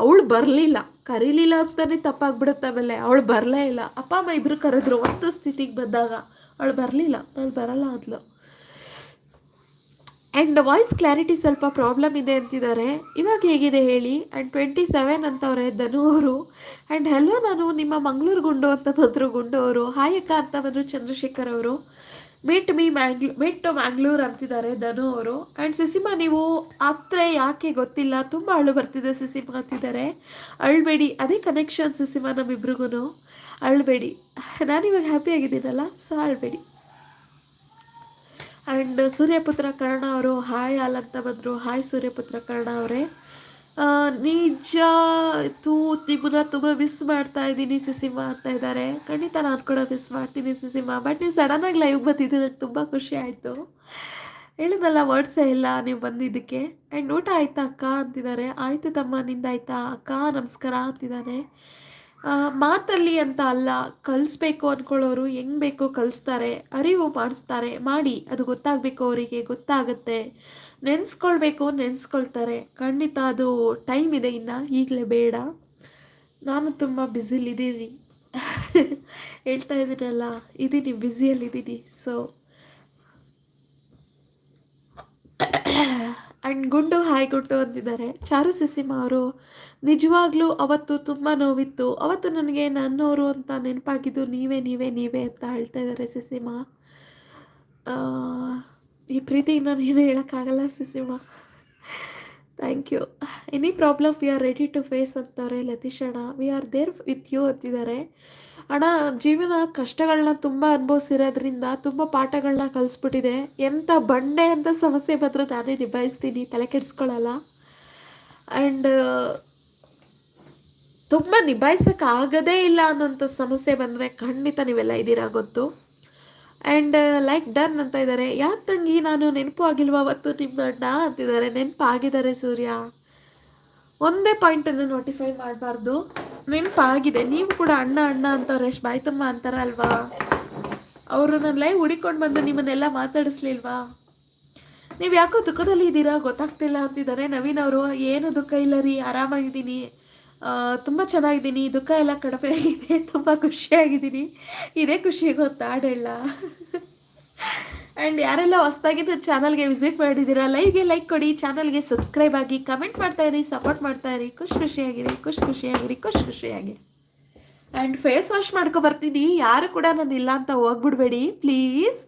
ಅವಳು ಬರಲಿಲ್ಲ. ಕರೀಲಿಲ್ಲ ಅಂತಾನೆ ತಪ್ಪಾಗ್ಬಿಡುತ್ತೆ ಆಮೇಲೆ. ಅವಳು ಬರಲೇ ಇಲ್ಲ. ಅಪ್ಪ, ಅಮ್ಮ ಇಬ್ಬರು ಕರೆದ್ರು ಒಂದು ಸ್ಥಿತಿಗೆ ಬಂದಾಗ. ಅವಳು ಬರಲಿಲ್ಲ. ನಾನು ಬರಲ್ಲ ಅದ್ಲು. ಆ್ಯಂಡ್ ವಾಯ್ಸ್ ಕ್ಲಾರಿಟಿ ಸ್ವಲ್ಪ ಪ್ರಾಬ್ಲಮ್ ಇದೆ ಅಂತಿದ್ದಾರೆ. ಇವಾಗ ಹೇಗಿದೆ ಹೇಳಿ. ಆ್ಯಂಡ್ ಟ್ವೆಂಟಿ ಸೆವೆನ್ ಅಂತವ್ರೆ ಧನು ಅವರು. ಆ್ಯಂಡ್ ಹೆಲೋ ನಾನು ನಿಮ್ಮ ಮಂಗಳೂರು ಗುಂಡು ಅಂತ ಬಂದರು ಗುಂಡು ಅವರು. ಹಾಯಕ್ಕ ಅಂತ ಬಂದರು ಚಂದ್ರಶೇಖರ್ ಅವರು. Meet me Mangalore meet to Mangalore ಅಂತಿದ್ದಾರೆ ಧನು ಅವರು. ಆ್ಯಂಡ್ ಸಿಸಿಮಾ ನೀವು ಹತ್ರ ಯಾಕೆ ಗೊತ್ತಿಲ್ಲ? ತುಂಬ ಅಳು ಬರ್ತಿದೆ ಸಿಸಿಮಾ ಅಂತಿದ್ದಾರೆ. ಅಳ್ಬೇಡಿ, ಅದೇ ಕನೆಕ್ಷನ್ ಸಿಸಿಮಾ ನಮ್ಮಿಬ್ರಿಗೂ ಅಳ್ಬೇಡಿ. ನಾನಿವಾಗ ಹ್ಯಾಪಿ ಆಗಿದ್ದೀನಲ್ಲ ಸೊ ಅಳ್ಬೇಡಿ. ಆ್ಯಂಡ್ ಸೂರ್ಯಪುತ್ರ ಕರ್ಣ ಅವರು ಹಾಯ್ ಅಲ್ಲಂತ ಅಂತ ಬಂದರು. ಹಾಯ್ ಸೂರ್ಯಪುತ್ರ ಕರ್ಣ ಅವರೇ. ನಿಜ, ತೂ ನಿಮ್ಮನ್ನ ತುಂಬ ಮಿಸ್ ಮಾಡ್ತಾ ಇದ್ದೀನಿ ಸಿಸಿಮಾ ಅಂತ ಇದ್ದಾರೆ. ಖಂಡಿತ ನಾನು ಕೂಡ ಮಿಸ್ ಮಾಡ್ತೀನಿ ಸಿಸಿಮಾ. ಬಟ್ ನೀವು ಸಡನ್ನಾಗಿ ಲೈವ್ ಬಂದಿದ್ದು ನನಗೆ ತುಂಬ ಖುಷಿ ಆಯಿತು. ಹೇಳಿದಲ್ಲ ವರ್ಡ್ಸೇ ಇಲ್ಲ, ನೀವು ಬಂದಿದ್ದಕ್ಕೆ. ಆ್ಯಂಡ್ ಊಟ ಆಯ್ತಾ ಅಕ್ಕ ಅಂತಿದ್ದಾರೆ. ಆಯಿತು ತಮ್ಮ, ನಿಂದಾಯ್ತಾ? ಅಕ್ಕ, ನಮಸ್ಕಾರ ಅಂತಿದ್ದಾರೆ. ಮಾತಲ್ಲಿ ಅಂತ ಅಲ್ಲ, ಕಲಿಸ್ಬೇಕು ಅಂದ್ಕೊಳ್ಳೋರು ಹೆಂಗ್ ಬೇಕೋ ಕಲಿಸ್ತಾರೆ, ಅರಿವು ಮಾಡಿಸ್ತಾರೆ, ಮಾಡಿ, ಅದು ಗೊತ್ತಾಗಬೇಕು ಅವರಿಗೆ, ಗೊತ್ತಾಗುತ್ತೆ. ನೆನೆಸ್ಕೊಳ್ಬೇಕು, ನೆನೆಸ್ಕೊಳ್ತಾರೆ. ಖಂಡಿತ ಅದು ಟೈಮ್ ಇದೆ ಇನ್ನು, ಈಗಲೇ ಬೇಡ. ನಾನು ತುಂಬ ಬ್ಯುಸಿಲಿದ್ದೀನಿ ಹೇಳ್ತಾ ಇದ್ದೀನಲ್ಲ ಇದ್ದೀನಿ ಬ್ಯುಸಿಯಲ್ಲಿದ್ದೀನಿ so and Gundu hi Gundu Charu ಸಿಸಿಮ ಅವರು, ನಿಜವಾಗ್ಲೂ ಅವತ್ತು ತುಂಬ ನೋವಿತ್ತು. ಅವತ್ತು ನನಗೆ ನನ್ನವರು ಅಂತ ನೆನಪಾಗಿದ್ದು ನೀವೇ ನೀವೇ ನೀವೇ ಅಂತ ಹೇಳ್ತಾ ಇದ್ದಾರೆ ಸಿಸಿಮ. ಈ ಪ್ರೀತಿ ನಾನು ಏನು ಹೇಳೋಕ್ಕಾಗಲ್ಲ ಸಿಸಿಮ. Thank you any problem we are ready to face ಅಂತಾರೆ ಲತೀಶ್ ಅಣ್ಣ. We are there with you ಅಂತಿದ್ದಾರೆ. ಅಣ್ಣ, ಜೀವನ ಕಷ್ಟಗಳನ್ನ ತುಂಬ ಅನುಭವಿಸಿರೋದ್ರಿಂದ ತುಂಬ ಪಾಠಗಳನ್ನ ಕಲಿಸ್ಬಿಟ್ಟಿದೆ. ಎಂಥ ಬಂಡೆ ಅಂತ ಸಮಸ್ಯೆ ಬಂದರೂ ನಾನೇ ನಿಭಾಯಿಸ್ತೀನಿ, ತಲೆ ಕೆಡಿಸ್ಕೊಳ್ಳಲ್ಲ ಆ್ಯಂಡ್ ತುಂಬ ನಿಭಾಯಿಸೋಕ್ಕಾಗದೇ ಇಲ್ಲ ಅನ್ನೋಂಥ ಸಮಸ್ಯೆ ಬಂದರೆ ಖಂಡಿತ ನೀವೆಲ್ಲ ಇದ್ದೀರಾ ಗೊತ್ತು. ಆ್ಯಂಡ್ ಲೈಕ್ ಡನ್ ಅಂತ ಇದ್ದಾರೆ. ಯಾಕೆ ತಂಗಿ, ನಾನು ನೆನಪು ಆಗಿಲ್ವಾ ಅವತ್ತು ನಿಮ್ಮ ಅಣ್ಣ ಅಂತಿದ್ದಾರೆ. ನೆನಪು ಆಗಿದ್ದಾರೆ ಸೂರ್ಯ. ಒಂದೇ ಪಾಯಿಂಟನ್ನು ನೋಟಿಫೈ ಮಾಡಬಾರ್ದು. ನೆನಪಾಗಿದೆ. ನೀವು ಕೂಡ ಅಣ್ಣ ಅಣ್ಣ ಅಂತಾರೆ ಎಷ್ಟು ಬಾಯ್ ತುಂಬ ಅಂತಾರಲ್ವಾ? ಅವರು ನನ್ನ ಲೈವ್ ಹುಡಿಕೊಂಡು ಬಂದು ನಿಮ್ಮನ್ನೆಲ್ಲ ಮಾತಾಡಿಸ್ಲಿಲ್ವಾ? ನೀವು ಯಾಕೋ ದುಃಖದಲ್ಲಿ ಇದ್ದೀರಾ? ಗೊತ್ತಾಗ್ತಿಲ್ಲ ಅಂತಿದ್ದಾರೆ. ನವೀನ್ ಅವರು, ಏನು ದುಃಖ ಇಲ್ಲ ರೀ, ಆರಾಮಾಗಿದ್ದೀನಿ. ತುಂಬ ಚೆನ್ನಾಗಿದ್ದೀನಿ. ದುಃಖ ಎಲ್ಲ ಕಡಿಮೆ ಆಗಿದೆ. ತುಂಬ ಖುಷಿಯಾಗಿದ್ದೀನಿ. ಇದೇ ಖುಷಿ ಗೊತ್ತಾ ಹಾಡೆಲ್ಲ ಆ್ಯಂಡ್ ಯಾರೆಲ್ಲ ಹೊಸದಾಗಿ ನನ್ನ ಚಾನಲ್ಗೆ ವಿಸಿಟ್ ಮಾಡಿದ್ದೀರಾ, ಲೈವ್ಗೆ ಲೈಕ್ ಕೊಡಿ, ಚಾನಲ್ಗೆ ಸಬ್ಸ್ಕ್ರೈಬ್ ಆಗಿ ಕಮೆಂಟ್ ಮಾಡ್ತಾ ಇರಿ, ಸಪೋರ್ಟ್ ಮಾಡ್ತಾ ಇರಿ, ಖುಷಿ ಖುಷಿಯಾಗಿರಿ ಖುಷಿ ಖುಷಿಯಾಗಿರಿ ಖುಷಿ ಖುಷಿಯಾಗಿರಿ ಆ್ಯಂಡ್ ಫೇಸ್ ವಾಶ್ ಮಾಡ್ಕೊ ಬರ್ತೀನಿ, ಯಾರು ಕೂಡ ನಾನು ಇಲ್ಲ ಅಂತ ಹೋಗ್ಬಿಡ್ಬೇಡಿ ಪ್ಲೀಸ್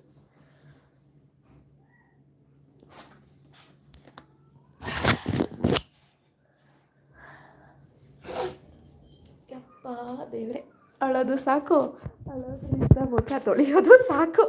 ದೇವ್ರೆ, ಅಳೋದು ಸಾಕು. ಅಳೋದ್ರಿಂದ ಮುಖ ತೊಳೆಯೋದು ಸಾಕು.